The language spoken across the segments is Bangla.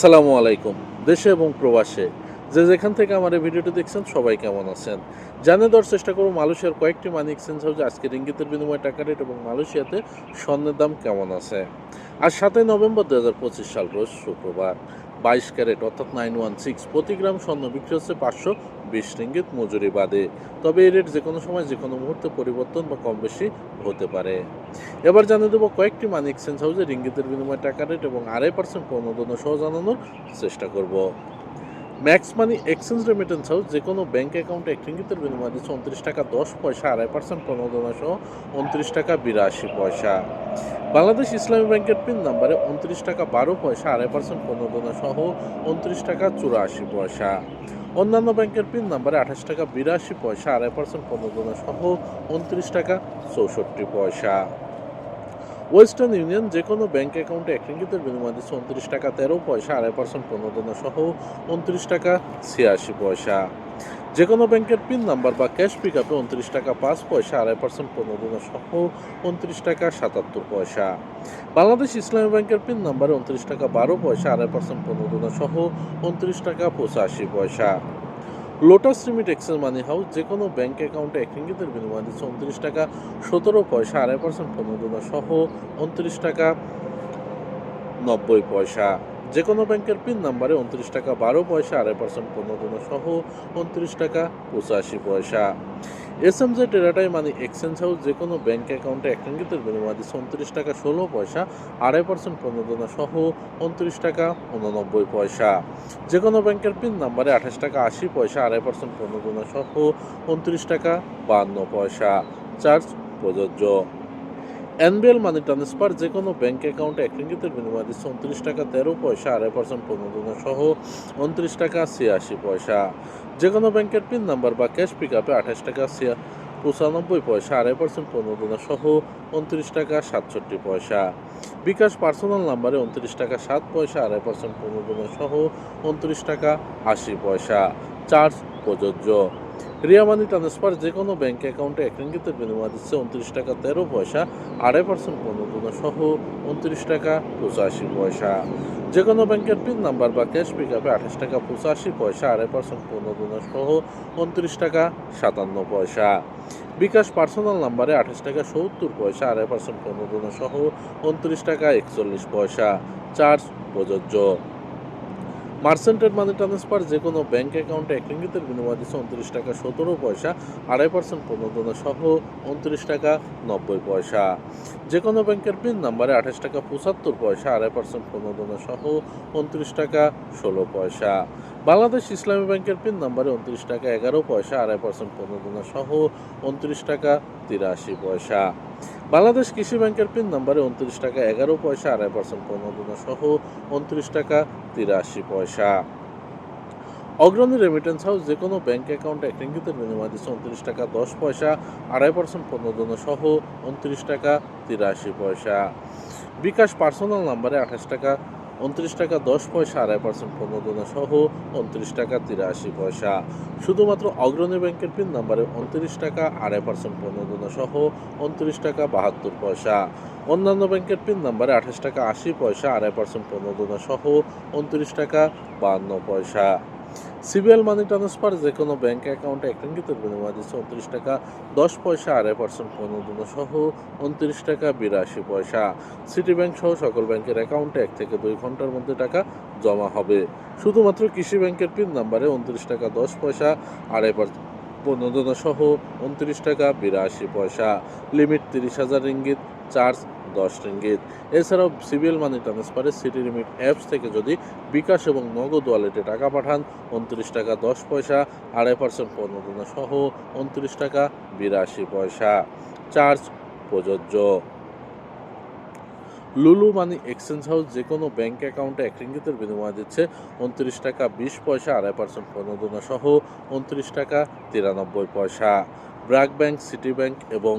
আসসালামু আলাইকুম, দেশে এবং প্রবাসে। যে যেখান থেকে আমার এই ভিডিওটি দেখছেন, সবাই কেমন আছেন? জানে দেওয়ার চেষ্টা করব মালয়েশিয়ার কয়েকটি মানি এক্সচেঞ্জ হাউস আজকে ইঙ্গিতের বিনিময় টাকা রেট এবং মালয়েশিয়াতে স্বর্ণের দাম কেমন আছে। আর সাতই নভেম্বর দু হাজার পঁচিশ সাল, রোজ শুক্রবার। বাইশ ক্যারেট, অর্থাৎ নাইন ওয়ান সিক্স প্রতি গ্রাম স্বর্ণ বিক্রি হচ্ছে পাঁচশো বিশ রিঙ্গিত মজুরি বাদে। তবে এই রেট যে কোনো সময় যে কোনো মুহূর্তে পরিবর্তন বা কম বেশি হতে পারে। এবার জানিয়ে দেবো কয়েকটি মানি এক্সচেঞ্জ হাউসে রিঙ্গিতের বিনিময়ে টাকা রেট এবং আড়াই পার্সেন্ট প্রণোদনা সহ জানানোর চেষ্টা করব। Max money exchange remittance house যে কোনো ব্যাঙ্ক অ্যাকাউন্টে এক রিঙ্গিতের বিনিময়ে দিচ্ছে উনত্রিশ টাকা দশ পয়সা, আড়াই পার্সেন্ট প্রণোদনা সহ উনত্রিশ টাকা বিরাশি পয়সা। বাংলাদেশ ইসলামী ব্যাংকের পিন নাম্বারে উনত্রিশ টাকা বারো পয়সা, আড়াই পার্সেন্ট প্রণোদনা সহ উনত্রিশ টাকা চুরাশি পয়সা। অন্যান্য ব্যাংকের পিন নাম্বারে আঠাশ টাকা বিরাশি পয়সা, আড়াই পার্সেন্ট প্রণোদনা সহ উনত্রিশ টাকা চৌষট্টি পয়সা। ওয়েস্টার্ন ইউনিয়ন যে কোনো ব্যাংক অ্যাকাউন্টে এক রিঙ্গিতের বিনিময়ে দিচ্ছে উনত্রিশ টাকা, তেরো পয়সা, আড়াই পার্সেন্ট প্রণোদনা সহ উনত্রিশ টাকা, ছিয়াশি পয়সা। যে কোনো ব্যাংকের পিন নাম্বার বা ক্যাশ পিক আপে উনত্রিশ টাকা, পাঁচ পয়সা, আড়াই পার্সেন্ট পনেরো প্রণোদনা সহ উনত্রিশ টাকা, সাতাত্তর পয়সা। বাংলাদেশ ইসলামী ব্যাংকের পিন নাম্বারে উনত্রিশ টাকা, বারো পয়সা, আড়াই পার্সেন্ট পনেরো প্রণোদনা সহ উনত্রিশ টাকা, পঁচাশি পয়সা। Lotus remit access money house যে কোনো ব্যাঙ্ক অ্যাকাউন্টে এক রিঙ্গিতের বিনিময় দিচ্ছে উনত্রিশ টাকা, সতেরো পয়সা, আড়াই পার্সেন্ট প্রণোদনা সহ উনত্রিশ টাকা, নব্বই পয়সা। যে কোনো ব্যাংকের পিন নাম্বারে উনত্রিশ টাকা, বারো পয়সা, আড়াই পার্সেন্ট পনেরো প্রণোদনা সহ উনত্রিশ টাকা, পঁচাশি পয়সা। S M J Teratai money exchange house যে কোনো ব্যাঙ্ক অ্যাকাউন্টে এক বিনিময়ে দিচ্ছে উনত্রিশ টাকা, ষোলো পয়সা, আড়াই পার্সেন্ট প্রণোদনা সহ উনত্রিশ টাকা, উননব্বই পয়সা। যে কোনো ব্যাংকের পিন নাম্বারে আঠাশ টাকা, আশি পয়সা, আড়াই পার্সেন্ট প্রণোদনা সহ উনত্রিশ টাকা বাহান্ন পয়সা। চার্জ প্রযোজ্য। এনবিএল মানি ট্রান্সফার যে কোনো ব্যাংক অ্যাকাউন্টে এক রিঙ্গিতের বিনিময়ে দিচ্ছে উনত্রিশ টাকা তেরো পয়সা আড়াই পার্সেন্ট প্রণোদনা সহ উনত্রিশ টাকা ছিয়াশি পয়সা। যে কোনো ব্যাংকের পিন নাম্বার বা ক্যাশ পিক আপে আঠাশ টাকা ছিয়া পঁচানব্বই পয়সা আড়াই পার্সেন্ট প্রণোদনা সহ উনত্রিশ টাকা সাতষট্টি পয়সা। বিকাশ পার্সোনাল নাম্বারে উনত্রিশ টাকা সাত পয়সা আড়াই পার্সেন্ট প্রণোদনা সহ উনত্রিশ টাকা আশি পয়সা। চার্জ প্রযোজ্য। রিয়া মানি ট্রান্সফার যে কোনো ব্যাঙ্ক অ্যাকাউন্টে এক বিনিময়ে দিচ্ছে উনত্রিশ টাকা, তেরো পয়সা, আড়াই পার্সেন্ট প্রণোদনা সহ উনত্রিশ টাকা পঁচাশি পয়সা। যে কোনো ব্যাংকের পিন নাম্বার বা ক্যাশ পিক আপে আঠাশ টাকা পঁচাশি পয়সা, আড়াই পার্সেন্ট প্রণোদনা সহ উনত্রিশ টাকা সাতান্ন পয়সা। বিকাশ পার্সোনাল নাম্বারে আঠাশ টাকা সত্তর পয়সা, আড়াই পার্সেন্ট প্রণোদনা সহ উনত্রিশ টাকা একচল্লিশ পয়সা। চার্জ প্রযোজ্য। মার্সেন্টেড মানি ট্রান্সফার যে কোনো ব্যাংক অ্যাকাউন্টে এক রিঙ্গিতের বিনিময়ে দিচ্ছে উনত্রিশ টাকা সতেরো পয়সা, আড়াই পার্সেন্ট প্রণোদনা সহ উনত্রিশ টাকা নব্বই পয়সা। যে কোনো ব্যাংকের পিন নাম্বারে আঠাশ টাকা পঁচাত্তর পয়সা, আড়াই পার্সেন্ট প্রণোদনা সহ উনত্রিশ টাকা ষোলো পয়সা। বাংলাদেশ ইসলামী ব্যাংকের পিন নাম্বারে উনত্রিশ টাকা এগারো পয়সা, আড়াই পার্সেন্ট প্রণোদনা সহ উনত্রিশ টাকা তিরাশি পয়সা। বাংলাদেশ কৃষি ব্যাংকের পিন নাম্বারে উনত্রিশ টাকা এগারো পয়সা, আড়াই পার্সেন্ট প্রণোদনা সহ উনত্রিশ টাকা তিরাশি পয়সা। অগ্রণী রেমিটেন্স হাউস যে কোনো ব্যাংক অ্যাকাউন্টে এক ইঙ্গিতের বিনিময় দিচ্ছে উনত্রিশ টাকা দশ পয়সা, আড়াই পার্সেন্ট প্রণোদনা সহ উনত্রিশ টাকা তিরাশি পয়সা। বিকাশ পার্সোনাল নাম্বারে আঠাশ টাকা উনত্রিশ টাকা দশ পয়সা, আড়াই পার্সেন্ট প্রণোদনা সহ উনত্রিশ টাকা তিরাশি পয়সা। শুধুমাত্র অগ্রণী ব্যাংকের পিন নাম্বারে উনত্রিশ টাকা, আড়াই পার্সেন্ট প্রণোদনা সহ উনত্রিশ টাকা বাহাত্তর পয়সা। অন্যান্য ব্যাংকের পিন নাম্বারে আঠাশ টাকা আশি পয়সা, আড়াই পার্সেন্ট প্রণোদনা সহ উনত্রিশ টাকা বাহান্ন পয়সা। সিবিএল মানি ট্রান্সফার যে কোনো ব্যাঙ্ক অ্যাকাউন্টে এক বিনিময় দিচ্ছে উনত্রিশ টাকা, দশ পয়সা, আড়াই পার্সেন্ট প্রণোদনা সহ উনত্রিশ টাকা, বিরাশি পয়সা। সিটি ব্যাংক সহ সকল ব্যাংকের অ্যাকাউন্টে এক থেকে দুই ঘণ্টার মধ্যে টাকা জমা হবে। শুধুমাত্র কৃষি ব্যাংকের পিন নাম্বারে উনত্রিশ টাকা, দশ পয়সা, আড়াই পার্সেন্ট প্রণোদনা সহ উনত্রিশ টাকা বিরাশি পয়সা। লিমিট তিরিশ হাজার রিঙ্গিত, চার্জ দশ রিঙ্গিত। এছাড়াও সিবিএল মানি ট্রান্সফারে সিটি লিমিট অ্যাপস থেকে যদি বিকাশ এবং নগদ ওয়ালেটে টাকা পাঠান, উনত্রিশ টাকা দশ পয়সা, আড়াই পার্সেন্ট প্রণোদনা সহ উনত্রিশ টাকা বিরাশি পয়সা। চার্জ প্রযোজ্য। লুলু মানি এক্সচেঞ্জ হাউস যে কোনো ব্যাংক অ্যাকাউন্টে এক রিঙ্গিতের বিনিময়ে দিচ্ছে উনত্রিশ টাকা বিশ পয়সা, আড়াই পার্সেন্ট প্রণোদনা সহ উনত্রিশ টাকা তিরানব্বই পয়সা। ব্র্যাক ব্যাংক, সিটি ব্যাংক এবং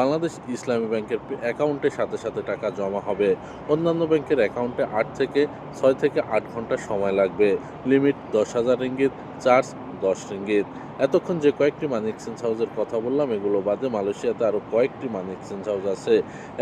বাংলাদেশ ইসলামী ব্যাংকের অ্যাকাউন্টের সাথে সাথে টাকা জমা হবে। অন্যান্য ব্যাংকের অ্যাকাউন্টে আট থেকে ছয় থেকে আট ঘণ্টা সময় লাগবে। লিমিট দশ হাজার রিঙ্গিত, চার্জ দশ রিঙ্গিত। এতক্ষণ যে কয়েকটি মানি এক্সচেঞ্জ হাউসের কথা বললাম, এগুলো বাদে মালয়েশিয়াতে আরও কয়েকটি মানি এক্সচেঞ্জ হাউস আছে।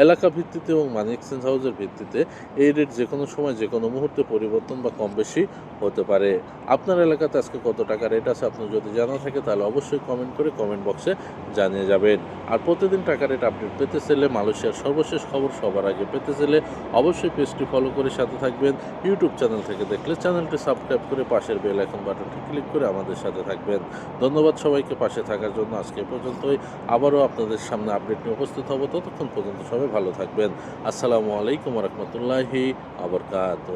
এলাকা ভিত্তিতে এবং মানি এক্সচেঞ্জ হাউসের ভিত্তিতে এই রেট যে কোনো সময় যে কোনো মুহূর্তে পরিবর্তন বা কম বেশি হতে পারে। আপনার এলাকাতে আজকে কত টাকা রেট আছে আপনার যদি জানা থাকে, তাহলে অবশ্যই কমেন্ট করে কমেন্ট বক্সে জানিয়ে যাবেন। আর প্রতিদিন টাকা রেট আপডেট পেতে চাইলে মালয়েশিয়ার সর্বশেষ খবর সবার আগে পেতে চাইলে অবশ্যই পেজটি ফলো করে সাথে থাকবেন। ইউটিউব চ্যানেল থেকে দেখলে চ্যানেলটি সাবস্ক্রাইব করে পাশের বেল আইকন বাটনটি ক্লিক করে আমাদের সাথে থাকবেন। ধন্যবাদ সবাইকে পাশে থাকার জন্য আজকে পর্যন্তই। আবারও আপনাদের সামনে আপডেট নিয়ে উপস্থিত হব। ততক্ষণ পর্যন্ত সবাই ভালো থাকবেন। আসসালামু আলাইকুম রহমতুল্লাহি আবরকাত